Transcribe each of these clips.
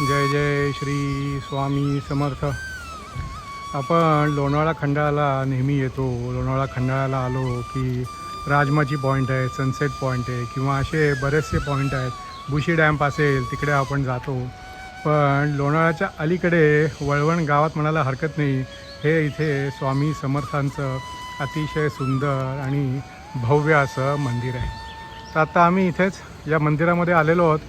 जय जय श्री स्वामी समर्थ. आपण लोणावळा खंडाळाला नेहमी येतो. लोणावळा खंडाळाला आलो की राजमाची पॉईंट आहे सनसेट पॉईंट आहे किंवा असे बरेचसे पॉईंट आहेत. बुशी डॅम्प असेल तिकडे आपण जातो. पण लोणावळ्याच्या अलीकडे वळवण गावात म्हणायला हरकत नाही. हे इथे स्वामी समर्थांचं अतिशय सुंदर आणि भव्य असं मंदिर आहे. तर आता आम्ही इथेच या मंदिरामध्ये आलेलो आहोत.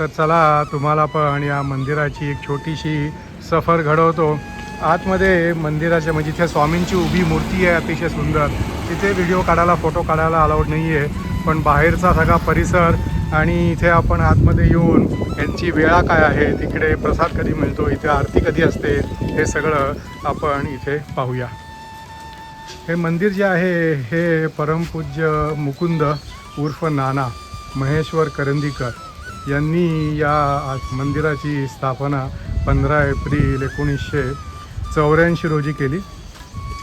तर चला तुम्हाला पण या मंदिराची एक छोटीशी सफर घडवतो. आतमध्ये मंदिराच्या म्हणजे इथे स्वामींची उभी मूर्ती आहे अतिशय सुंदर. तिथे व्हिडिओ काढायला फोटो काढायला अलाउड नाही आहे पण बाहेरचा सगळा परिसर आणि इथे आपण आतमध्ये येऊन यांची वेळा काय आहे तिकडे प्रसाद कधी मिळतो इथे आरती कधी असते हे सगळं आपण इथे पाहूया. हे मंदिर जे आहे हे परमपूज्य मुकुंद उर्फ नाना महेश्वर करंदीकर. यांनी या मंदिराची स्थापना पंधरा एप्रिल एकोणीसशे चौऱ्याऐंशी रोजी केली.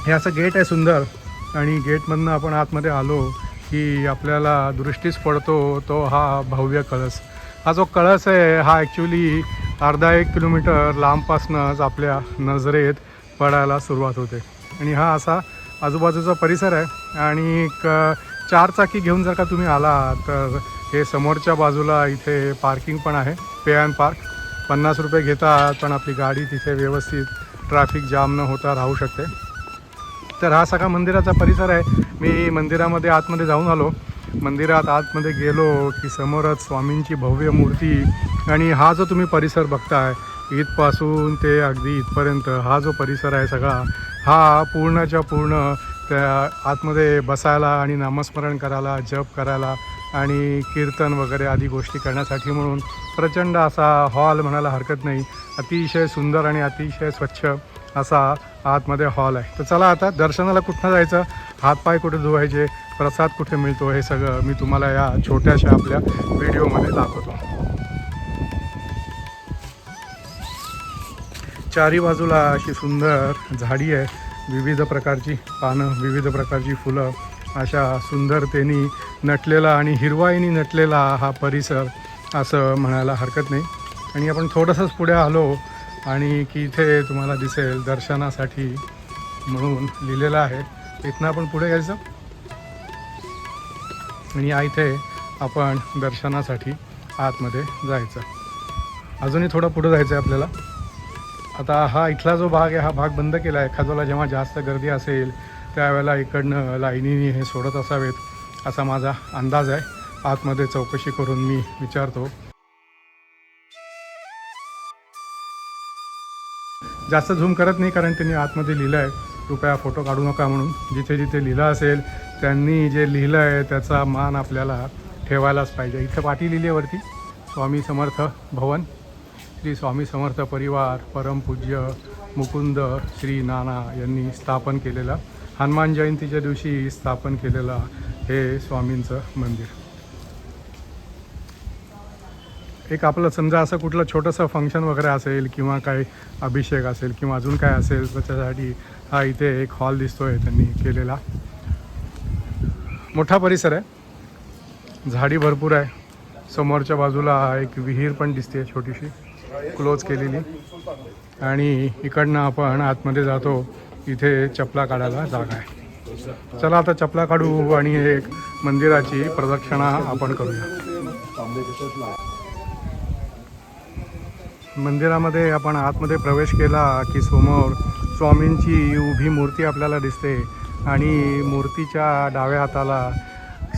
हे असं गेट आहे सुंदर आणि गेटमधनं आपण आतमध्ये आलो की आपल्याला दृष्टीच पडतो तो हा भव्य कळस. हा जो कळस आहे हा ॲक्च्युली अर्धा एक किलोमीटर लांबपासनंच आपल्या नजरेत पडायला सुरुवात होते. आणि हा असा आजूबाजूचा परिसर आहे. आणि क चारचाकी घेऊन जर का तुम्ही आला तर हे समोरच्या बाजूला इथे पार्किंग पण आहे पे अँड पार्क. पन्नास रुपये घेतात पण आपली गाडी तिथे व्यवस्थित ट्रॅफिक जाम न होता राहू शकते. तर हा सगळा मंदिराचा परिसर आहे. मी मंदिरामध्ये आतमध्ये जाऊन आलो. मंदिरात आतमध्ये गेलो की समोरच स्वामींची भव्य मूर्ती आणि हा जो तुम्ही परिसर बघताय इथपासून ते अगदी इथपर्यंत हा जो परिसर आहे सगळा हा पूर्णच्या पूर्ण त्या आतमध्ये बसायला आणि नामस्मरण करायला जप करायला आणि कीर्तन वगैरे आदी गोष्टी करण्यासाठी म्हणून प्रचंड असा हॉल म्हणायला हरकत नाही. अतिशय सुंदर आणि अतिशय स्वच्छ असा आतमध्ये हॉल आहे. तर चला आता दर्शनाला कुठनं जायचं? हातपाय कुठे धुवायचे? प्रसाद कुठे मिळतो? हे सगळं मी तुम्हाला या छोट्याशा आपल्या व्हिडिओमध्ये दाखवतो. चारी बाजूला अशी सुंदर झाडी आहे. विविध प्रकारची पानं विविध प्रकारची फुलं अशा सुंदरतेने नटलेला आणि हिरवाईनी नटलेला हा परिसर असं म्हणायला हरकत नाही. आणि आपण थोडंसंच पुढे आलो आणि की इथे तुम्हाला दिसेल दर्शनासाठी म्हणून लिहिलेलं आहे. इथनं आपण पुढे यायचं. आणि या इथे आपण दर्शनासाठी आतमध्ये जायचं. अजूनही थोडं पुढं जायचं आहे आपल्याला. आता हा इथला जो भाग आहे हा भाग बंद केला आहे. एखाद्याला जेव्हा जास्त गर्दी असेल त्यावेळेला इकडनं लाईनीने हे सोडत असावेत असा माझा अंदाज आहे. आतमध्ये चौकशी करून मी विचारतो. जास्त झूम करत नाही कारण त्यांनी आतमध्ये लिहिलं आहे. कृपया फोटो काढू नका म्हणून. जिथे जिथे लिहिलं असेल त्यांनी जे लिहिलं आहे त्याचा मान आपल्याला ठेवायलाच पाहिजे. इथं पाठी लिहिली वरती. स्वामी समर्थ भवन. श्री स्वामी समर्थ परिवार परमपूज्य मुकुंद श्री नाना यांनी स्थापन केलेला हनुमान जयंतीच्या दिवशी स्थापन केलेलं हे स्वामींचं मंदिर. एक आपलं समजा असं कुठलं छोटंसं फंक्शन वगैरे असेल किंवा काही अभिषेक असेल किंवा अजून काय असेल त्याच्यासाठी हा इथे एक हॉल दिसतोय त्यांनी केलेला. मोठा परिसर आहे. झाडी भरपूर आहे. समोरच्या बाजूला एक विहीर पण दिसते छोटीशी. क्लोज केलेली. आणि इकडनं आपण आतमध्ये जातो. इथे चपला काढायला जागा आहे. चला आता चपला काढू आणि एक मंदिराची प्रदक्षिणा आपण करूया. मंदिरामध्ये आपण आतमध्ये प्रवेश केला की समोर स्वामींची उभी मूर्ती आपल्याला दिसते आणि मूर्तीच्या डाव्या हाताला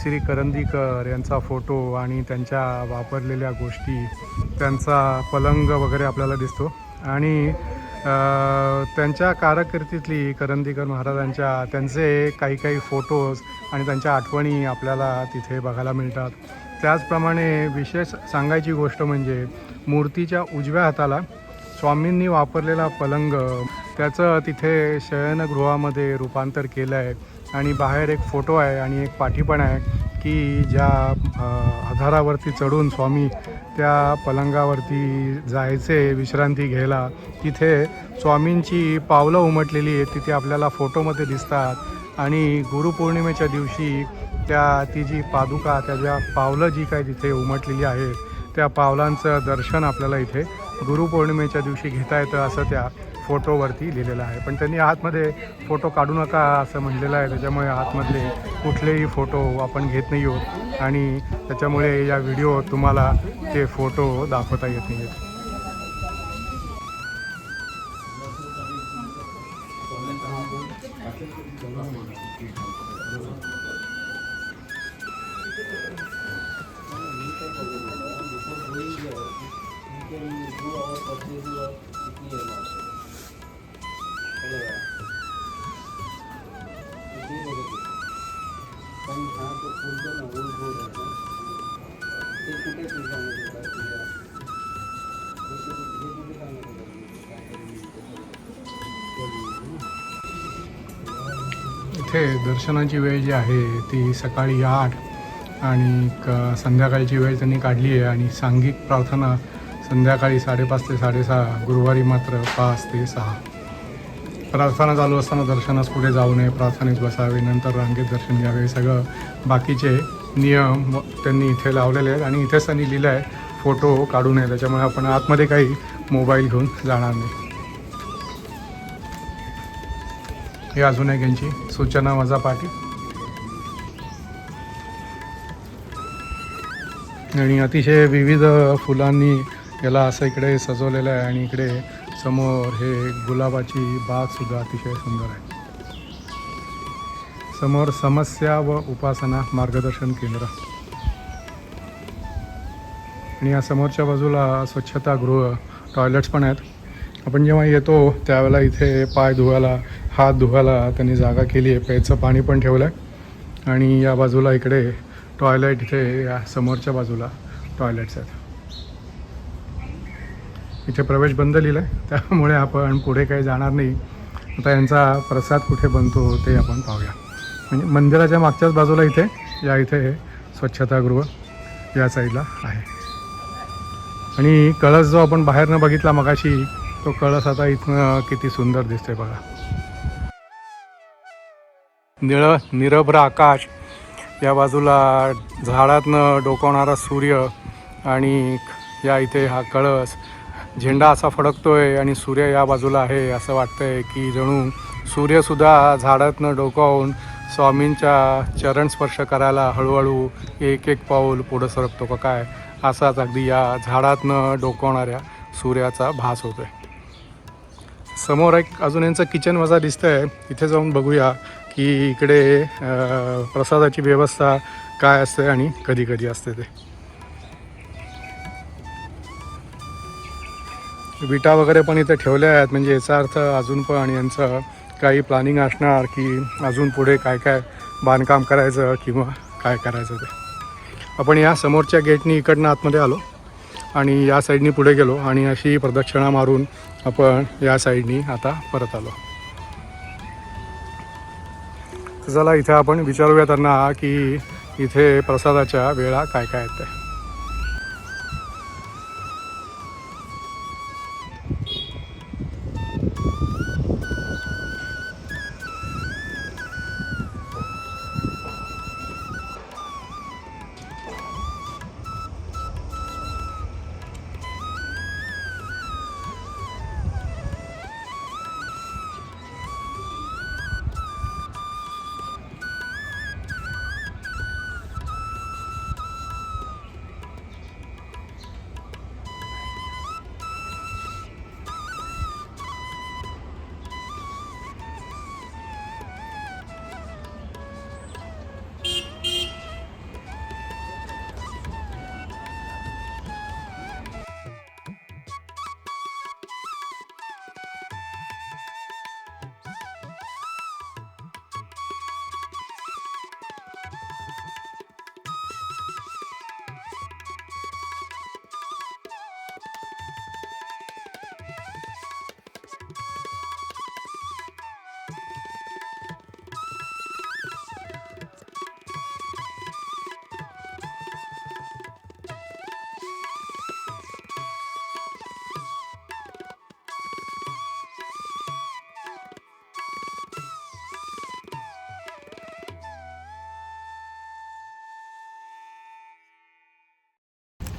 श्री करंदीकर यांचा फोटो आणि त्यांच्या वापरलेल्या गोष्टी त्यांचा पलंग वगैरे आपल्याला दिसतो. आणि त्यांच्या कारकिर्दीतली करंदीकर महाराजांच्या त्यांचे काही काही फोटोज आणि त्यांच्या आठवणी आपल्याला तिथे बघायला मिळतात. त्याचप्रमाणे विशेष सांगायची गोष्ट म्हणजे मूर्तीच्या उजव्या हाताला स्वामींनी वापरलेला पलंग त्याचं तिथे शयनगृहामध्ये रूपांतर केलं आहे आणि बाहेर एक फोटो आहे आणि एक पाठी पण आहे की ज्या आधारावरती चढून स्वामी त्या पलंगावरती जायचे विश्रांती घ्यायला तिथे स्वामींची पावलं उमटलेली आहेत तिथे आपल्याला फोटोमध्ये दिसतात. आणि गुरुपौर्णिमेच्या दिवशी त्या ती जी पादुका त्या ज्या पावलं जी काय तिथे उमटलेली आहेत त्या पावलांचं दर्शन आपल्याला इथे गुरुपौर्णिमेच्या दिवशी घेता येतं असं त्या फोटोवरती लिहिलेलं आहे. पण त्यांनी आतमध्ये फोटो काढू नका असं म्हणलेलं आहे. त्याच्यामुळे आतमधले कुठलेही फोटो आपण घेत नाही आहोत. आणि त्याच्यामुळे या व्हिडिओ तुम्हाला ते फोटो दाखवता येत नाही आहेत इथे दर्शनाची वेळ जी आहे ती सकाळी आठ आणि क संध्याकाळची वेळ त्यांनी काढली आहे आणि सांघिक प्रार्थना संध्याकाळी साडेपाच ते साडेसहा गुरुवारी मात्र पाच ते सहा. प्रार्थना चालू असताना दर्शनास पुढे जाऊ नये प्रार्थनेत बसावे नंतर रांगेत दर्शन घ्यावे सगळं बाकीचे नियम त्यांनी इथे लावलेले आहेत आणि इथेच त्यांनी लिहिलं आहे फोटो काढू नये त्याच्यामुळे आपण आतमध्ये काही मोबाईल घेऊन जाणार नाही. हे अजून एक यांची सूचना वजा पाटील. आणि अतिशय विविध फुलांनी याला असं इकडे सजवलेलं आहे आणि इकडे समोर हे गुलाबाची बाग सुद्धा अतिशय सुंदर आहे. समोर समस्या व उपासना मार्गदर्शन केंद्र. आणि या समोरच्या बाजूला स्वच्छतागृह टॉयलेट्स पण आहेत. आपण जेव्हा येतो त्यावेळेला इथे पाय धुवायला हात धुवायला त्यांनी जागा केली आहे. प्यायचं पाणी पण ठेवलं आहे आणि या बाजूला इकडे टॉयलेट इथे या समोरच्या बाजूला टॉयलेट्स आहेत. इथे प्रवेश बंद लिहिलं आहे त्यामुळे आपण पुढे काही जाणार नाही. आता यांचा प्रसाद कुठे बनतो ते आपण पाहूया. म्हणजे मंदिराच्या मागच्याच बाजूला इथे या इथे स्वच्छतागृह या साईडला आहे. आणि कळस जो आपण बाहेरनं बघितला मगाशी तो कळस आता इथनं किती सुंदर दिसतोय बघा. निळं निरभ्र आकाश. या बाजूला झाडातनं डोकवणारा सूर्य आणि या इथे हा कळस. झेंडा असा फडकतोय आणि सूर्य या बाजूला आहे असं वाटतंय की जणू सूर्यसुद्धा झाडातनं डोकावून स्वामींच्या चरण स्पर्श करायला हळूहळू एक एक पाऊल पुढं सरकतो का काय? असाच अगदी या झाडातनं डोकवणाऱ्या सूर्याचा भास होतोय. समोर एक अजून यांचं किचन वजा दिसतंय. तिथे जाऊन बघूया. की इकडे प्रसादाची व्यवस्था काय असते आणि कधी कधी असते ते. विटा वगैरे पण इथे ठेवल्या आहेत म्हणजे याचा अर्थ अजून पण यांचं काही प्लॅनिंग असणार की अजून पुढे काय काय बांधकाम करायचं किंवा काय करायचं ते. आपण या समोरच्या गेटनी इकडनं आतमध्ये आलो आणि या साईडनी पुढे गेलो आणि अशी प्रदक्षिणा मारून आपण या साईडनी आता परत आलो. चला इथे आपण विचारूया त्यांना की इथे प्रसादाच्या वेळा काय काय आहेत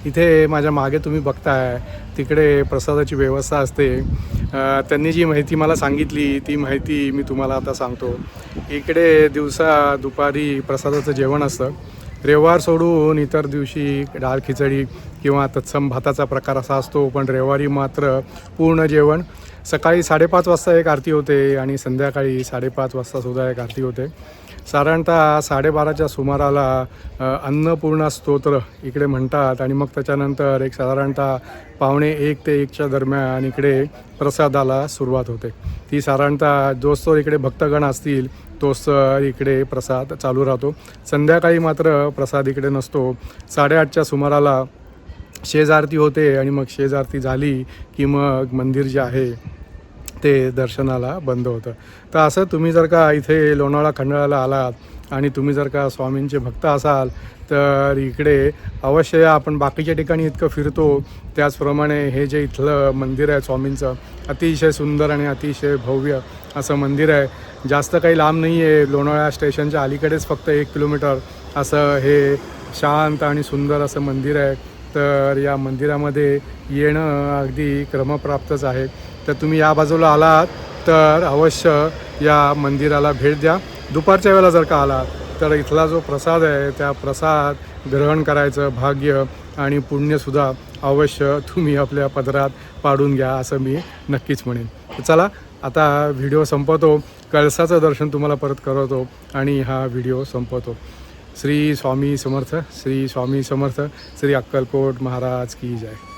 इथे माझ्या मागे तुम्ही बघताय तिकडे प्रसादाची व्यवस्था असते. त्यांनी जी माहिती मला सांगितली ती माहिती मी तुम्हाला आता सांगतो. इकडे दिवसा दुपारी प्रसादाचं जेवण असतं. रविवार सोडून इतर दिवशी डाळ खिचडी किंवा तत्सम भाताचा प्रकार असा असतो पण रविवारी मात्र पूर्ण जेवण. सकाळी साडेपाच वाजता एक आरती होते आणि संध्याकाळी साडेपाच वाजतासुद्धा एक आरती होते. साधारणतः साडेबाराच्या सुमाराला अन्नपूर्णा स्तोत्र इकडे म्हणतात आणि मग त्याच्यानंतर एक साधारणतः पावणे एक ते एकच्या दरम्यान इकडे प्रसादाला सुरुवात होते. ती साधारणतः जोस्तोर इकडे भक्तगण असतील तोच इकडे प्रसाद चालू राहतो. संध्याकाळी मात्र प्रसाद इकडे नसतो. साडेआठच्या सुमाराला शेजारती होते आणि मग शेजारती झाली की मग मंदिर जे आहे ते दर्शनाला बंद होतं. तर असं तुम्ही जर का इथे लोणावळा खंडाळाला आलात आणि तुम्ही जर का स्वामींचे भक्त असाल तर इकडे अवश्य आपण बाकीच्या ठिकाणी इतकं फिरतो. त्याचप्रमाणे हे जे इथलं मंदिर आहे स्वामींचं अतिशय सुंदर आणि अतिशय भव्य असं मंदिर आहे. जास्त काही लांब नाही आहे लोणावळा स्टेशनच्या अलीकडेच फक्त एक किलोमीटर असं हे शांत आणि सुंदर असं मंदिर आहे. तर या मंदिरामध्ये येणं अगदी क्रमप्राप्तच आहे. तर तुम्ही या बाजूला आलात तर अवश्य या मंदिराला भेट द्या. दुपारच्या वेळेला जर का आलात तर इथला जो प्रसाद आहे त्या प्रसाद ग्रहण करायचं भाग्य आणि पुण्यसुद्धा अवश्य तुम्ही आपल्या पदरात पाडून घ्या असं मी नक्कीच म्हणेन. चला आता व्हिडिओ संपवतो कळसाचं दर्शन तुम्हाला परत करवतो आणि हा व्हिडिओ संपवतो श्री स्वामी समर्थ श्री स्वामी समर्थ श्री अक्कलकोट महाराज की जय.